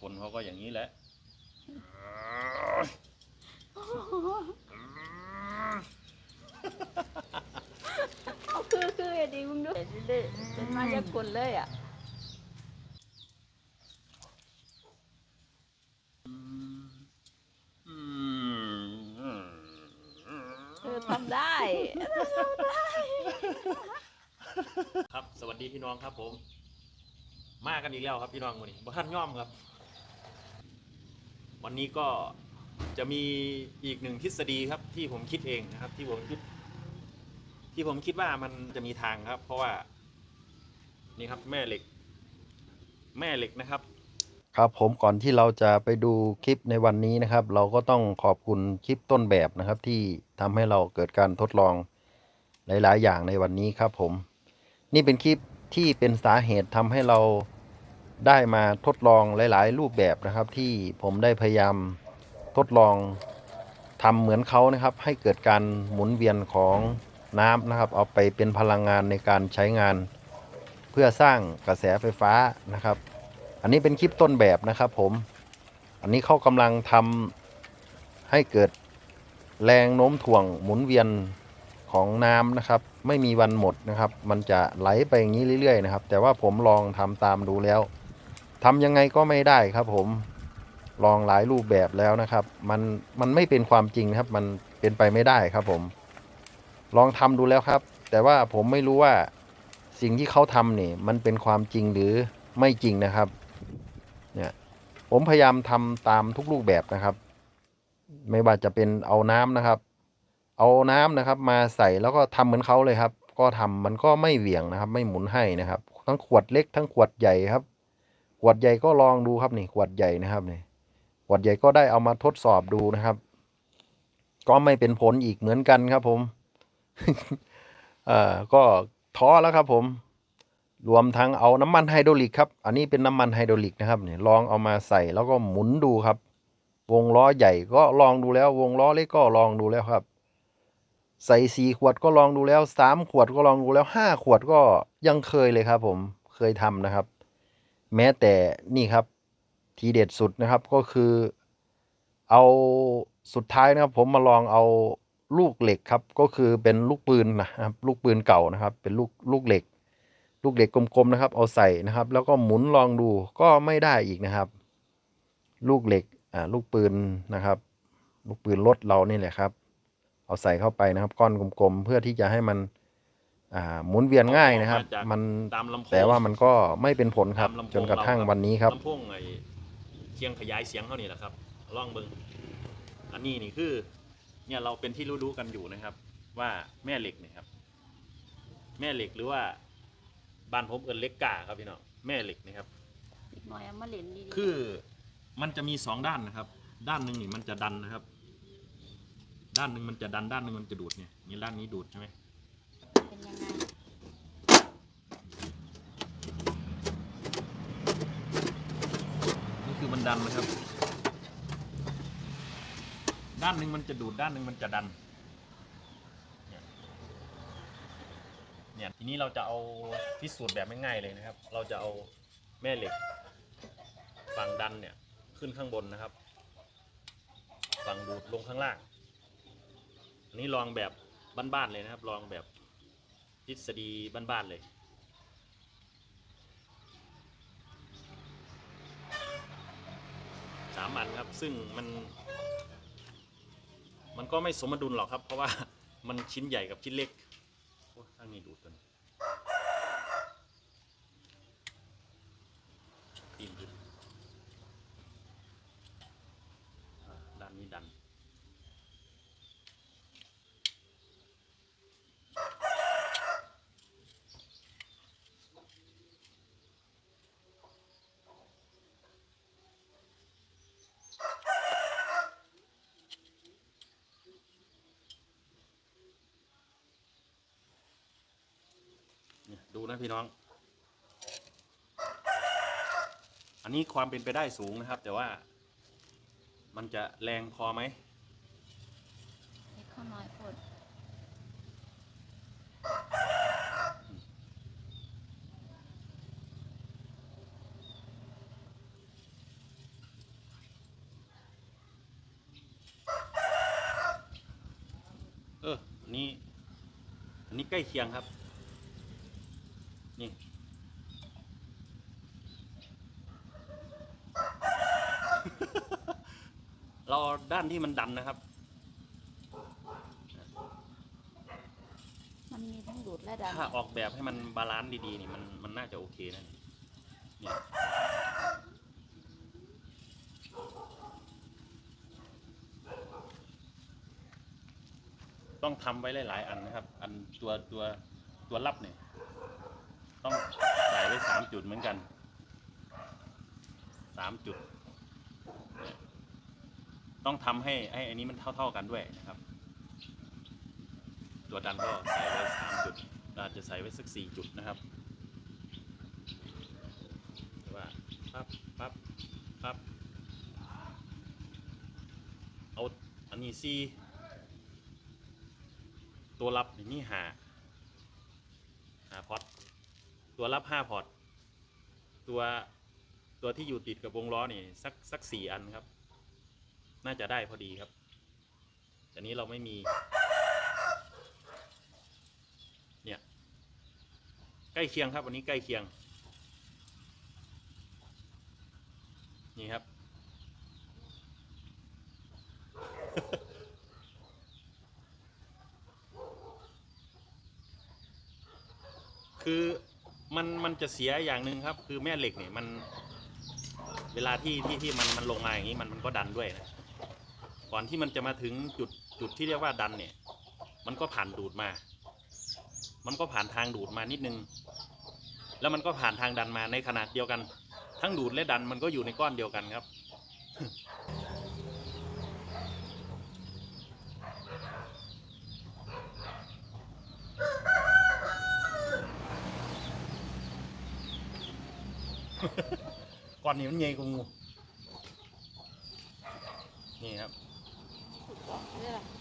คนเขาก็อย่างนี้แหละเอาคือคืออย่าดีมึงดูเป็นมายากลเลยอะอืมเออทำได้ ครับ สวัสดีพี่น้องครับผม มากันอีกแล้วครับพี่น้องวันนี้บ่ท่านย่อมครับ วันนี้ก็จะมีอีกหนึ่งทฤษฎีครับที่ผมคิดเองนะครับ ที่ผมคิด ที่ผมคิดว่ามันจะมีทางครับ เพราะว่า นี่ครับแม่เหล็ก แม่เหล็กนะครับ ครับผมก่อนที่เราจะไปดูคลิปในวันนี้นะครับ เราก็ต้องขอบคุณคลิปต้นแบบนะครับ ที่ทำให้เราเกิดการทดลองหลาย ๆ อย่างในวันนี้ครับผม นี่เป็นคลิปที่เป็นสาเหตุทำให้เรา ได้มาทดลองหลาย ๆ รูปแบบนะครับ ที่ผมได้พยายามทดลองทำเหมือนเขานะครับ ให้เกิดการหมุนเวียนของน้ำนะครับ เอาไปเป็นพลังงานในการใช้งาน เพื่อสร้างกระแสไฟฟ้านะครับ อันนี้เป็นคลิปต้นแบบนะครับผม อันนี้เขากำลังทำให้เกิดแรงโน้มถ่วงหมุนเวียนของน้ำนะครับ ไม่มีวันหมดนะครับ มันจะไหลไปอย่างนี้เรื่อย ๆ นะครับ แต่ว่าผมลองทำตามดูแล้ว ทำยังไงก็ไม่ได้ครับผมลองหลายรูปแบบแล้วนะครับ มันมันไม่เป็นความจริงครับ มันเป็นไปไม่ได้ครับผม ลองทำดูแล้วครับ แต่ว่าผมไม่รู้ว่าสิ่งที่เขาทำนี่มันเป็นความจริงหรือไม่จริงนะครับ เนี่ยผมพยายามทำตามทุกรูปแบบนะครับ ไม่ว่าจะเป็นเอาน้ำนะครับ เอาน้ำนะครับ มาใส่แล้วก็ทำเหมือนเขาเลยครับ ก็ทำมันก็ไม่เหวี่ยงนะครับ ไม่หมุนให้นะครับ ทั้งขวดเล็กทั้งขวดใหญ่ครับ ขวดใหญ่ก็ลองดูครับนี่ขวดใหญ่นะครับนี่ขวดใหญ่ก็ได้เอามาทดสอบดูนะครับ ก็ไม่เป็นผลอีกเหมือนกันครับ ผมเอ่อก็ท้อแล้วครับ ผมรวมทั้งเอาน้ำมันไฮดรอลิกครับ อันนี้เป็นน้ำมันไฮดรอลิกนะครับเนี่ยลองเอามาใส่แล้วก็หมุนดูครับ วงล้อใหญ่ก็ลองดูแล้ว วงล้อเล็กก็ลองดูแล้วครับ ใส่สี่ขวดก็ลองดูแล้วสามขวดก็ลองดูแล้วห้าขวดก็ยังเคยเลยครับ ผมเคยทำนะครับ แม้แต่นี่ครับทีเด็ดสุดนะครับก็คือเอาสุดท้ายนะครับ ผมมาลองเอาลูกเหล็กครับ ก็คือเป็นลูกปืนนะครับ ลูกปืนเก่านะครับ เป็นลูกลูกเหล็ก ลูกเหล็กกลมๆนะครับ เอาใส่นะครับ แล้วก็หมุนลองดูก็ไม่ได้อีกนะครับ ลูกเหล็กอ่าลูกปืนนะครับ ลูกปืนรถเรานี่แหละครับ เอาใส่เข้าไปนะครับ ก้อนกลมๆเพื่อที่จะให้มัน อ่าหมุนเวียนง่ายนะครับออกมาจากมันตามลำโพงแต่ว่ามันก็ไม่เป็นผลครับ ตามลำโพงจนกระทั่งวันนี้ครับ ลำโพงไอ้เคียงขยายเสียงเขานี่แหละครับลองเบิงอันนี้นี่คือเนี่ยเราเป็นที่รู้ๆกันอยู่นะครับ ว่าแม่เหล็กเนี่ยครับ แม่เหล็กหรือว่าบ้านผมเอินเล็กกาครับพี่น้องแม่เหล็กนะครับอีกหน่อยเอามาเล่นดีๆคือมันจะมีสองด้านนะครับ ด้านหนึ่งนี่มันจะดันนะครับ ด้านหนึ่งมันจะดันด้านหนึ่งมันจะดูดเนี่ยนี่ด้านนี้ดูดใช่ไหม เป็นยังไง นี่คือมันดันนะครับ ด้านหนึ่งมันจะดูดด้านหนึ่งมันจะดัน เนี่ยเนี่ยทีนี้เราจะเอาพิสูจน์แบบง่ายๆเลยนะครับ เราจะเอาแม่เหล็กฝั่งดันเนี่ยขึ้นข้างบนนะครับ ฝั่งดูดลงข้างล่าง อันนี้ลองแบบบ้านๆเลยนะครับ ลองแบบ ทฤษฎีบ้านๆเลย สามอันครับ ซึ่งมัน มันก็ไม่สมดุลหรอกครับ เพราะว่ามันชิ้นใหญ่กับชิ้นเล็กโอ้ข้างนี้ดูดตัวนี้ปีนด้านนี้ดัน ดูนะพี่น้อง อันนี้ความเป็นไปได้สูงนะครับ แต่ว่ามันจะแรงพอไหมข้าน้อยปดเออ นี่ อันนี้ใกล้เคียงครับ ที่มันดันนะครับ มันมีทั้งดูดและดันถ้าออกแบบให้มันบาลานซ์ดีๆนี่มันมันน่าจะโอเคนะเนี่ยต้องทำไว้หลาย ๆ อันนะครับ อันตัวตัวตัวรับเนี่ย ต้องใส่ไว้สามจุดเหมือนกันสามจุดเนี่ย ต้องทำให้ให้อันนี้มันเท่า ๆกันด้วยนะครับ ตัวดันก็ใส่ไว้สามจุดอาจจะใส่ไว้สักสี่จุดนะครับแต่ว่าปั๊บปั๊บปั๊บเอาอันนี้สี่ตัวรับอย่างนี้หาหาพอตตัวรับห้าพอตตัวตัวที่อยู่ติดกับวงล้อนี่สักสักสี่อันครับ น่าจะได้พอดีครับ แต่นี้เราไม่มี เนี่ย ใกล้เคียงครับ วันนี้ใกล้เคียง นี่ครับ คือมันมันจะเสียอย่างหนึ่งครับ คือแม่เหล็กเนี่ยมันเวลาที่ที่ที่มันมันลงมาอย่างนี้มันมันก็ดันด้วยนะ ก่อนที่มันจะมาถึงจุดจุดที่เรียกว่าดันเนี่ย มันก็ผ่านดูดมา มันก็ผ่านทางดูดมานิดนึง แล้วมันก็ผ่านทางดันมาในขนาดเดียวกัน ทั้งดูดและดันมันก็อยู่ในก้อนเดียวกันครับ ก้อนนี้มันใหญ่กว่างูนี่ครับ นี่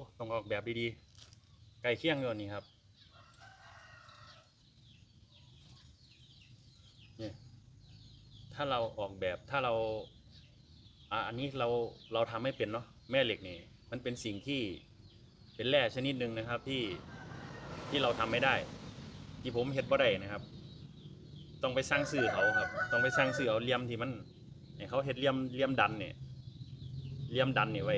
อ้ต้องออกแบบดีๆไก่เคี่ยงอยู่นี่ครับเนี่ยถ้าเราออกแบบถ้าเราอะอันนี้เราเราทำไม่เป็นเนาะแม่เหล็กนี่มันเป็นสิ่งที่เป็นแร่ชนิดหนึ่งนะครับที่ที่เราทำไม่ได้ ที่ผมเฮ็ดบ่ได้นะครับ ต้องไปสร้างสื่อเขาครับ ต้องไปสร้างสื่อเอาเหลี่ยมที่มันให้เขาเฮ็ดเหลี่ยมเหลี่ยมดันเนี่ยเหลี่ยมดันเนี่ยไว้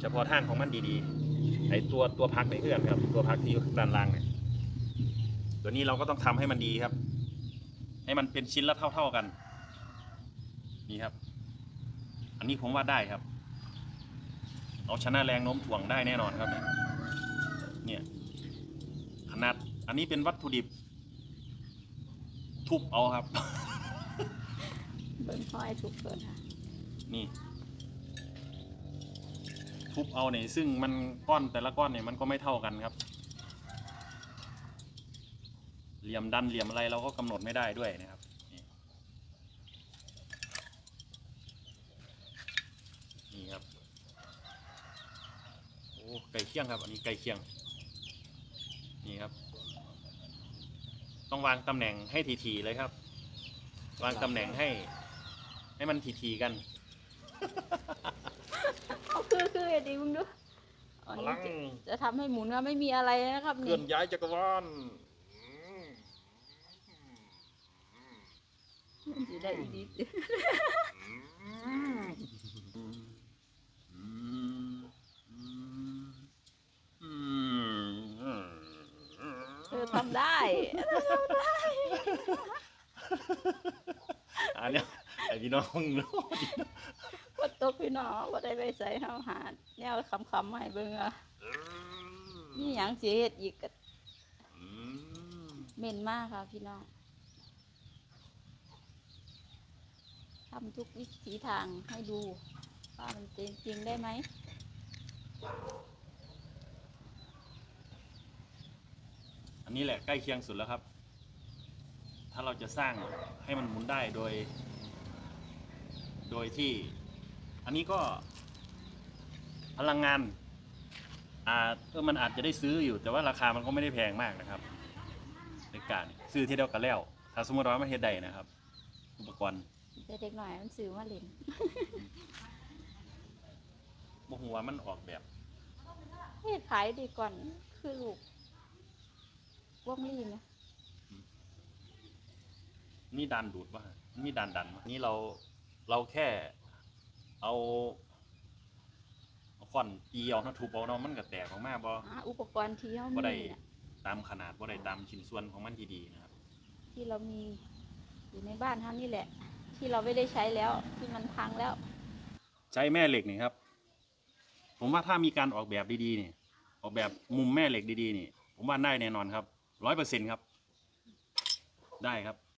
เฉพาะทางของมันดีๆไอตัวตัวพักในเครื่องครับ ตัวพักที่อยู่ด้านล่างเนี่ยตัวนี้เราก็ต้องทำให้มันดีครับ ให้มันเป็นชิ้นละเท่า ๆกัน นี่ครับ อันนี้ผมว่าได้ครับเอาชนะแรงโน้มถ่วงได้แน่นอนครับ เนี่ยเนี่ยขนาดอันนี้เป็นวัตถุดิบ ทุบเอาครับ เบิ่งห้อยทุกเกินค่ะ นี่ ทุบเอาเนี่ยซึ่งมันก้อนแต่ละก้อนเนี่ยมันก็ไม่เท่ากันครับ เหลี่ยมดันเหลี่ยมอะไรเราก็กำหนดไม่ได้ด้วยนะครับนี่ครับโอ้ไก่เคี่ยงครับ อันนี้ไก่เคี่ยงนี่ครับ ต้องวางตำแหน่งให้ทีๆเลยครับ วางตำแหน่งให้ ให้มันทีๆกัน คือคือเอ็ดดีมึงดูอันพนี้ลังจะจะทำให้หมุนว่าไม่มีอะไรนะครับเคนี่ลื่อนย้ายจักรวาลมันสิได้อีกนิดเธอทำได้อันเนี้ยไอพี่น้องรู้ก็ ตกพี่น้องว่าได้ไปใส่เฮาหาแนวคำๆมาให้เบิ่งอะนี่หยังเสิเฮ็ดอีกก็เหม็นมากค่ะพี่น้องทำทุกวิถีทางให้ดูว่ามันจริงจริงได้ไหมอันนี้แหละใกล้เคียงสุดแล้วครับ ถ้าเราจะสร้างให้มันหมุนได้โดย โดยที่ อันนี้ก็พลังงานอ่าเออมันอาจจะได้ซื้ออยู่ แต่ว่าราคามันก็ไม่ได้แพงมากนะครับในการนี่ซื้อที่เดียวกันแล้ว ถ้าสมมติว่าไม่เฮ็ดได้นะครับ อุปกรณ์แต่เด็กหน่อยมันซื้อมาเล่นบ่หัวามันออกแบบ เฮ็ดขายดีก่อนคือลูกวงลีนนะนี่ดันดูดป่ะนี่ดันดันวะนี่เราเราแค่ เอาเอาค้อนตีเอาเนาะทุบเอาเนาะมันก็แตกออกมาบ่หาอุปกรณ์ที่เขาบ่มีได้น่ะตามขนาดบ่ได้ตามชิ้นส่วนของมันที่ดีนะครับ ที่เรามีอยู่ในบ้านเขานี่แหละ ที่เราไม่ได้ใช้แล้ว ที่มันพังแล้ว ใช้แม่เหล็กนี่ครับ ผมว่าถ้ามีการออกแบบดีๆนี่ออกแบบมุมแม่เหล็กดีๆนี่ ผมว่าได้แน่นอนครับร้อยเปอร์เซ็นครับ ได้ครับ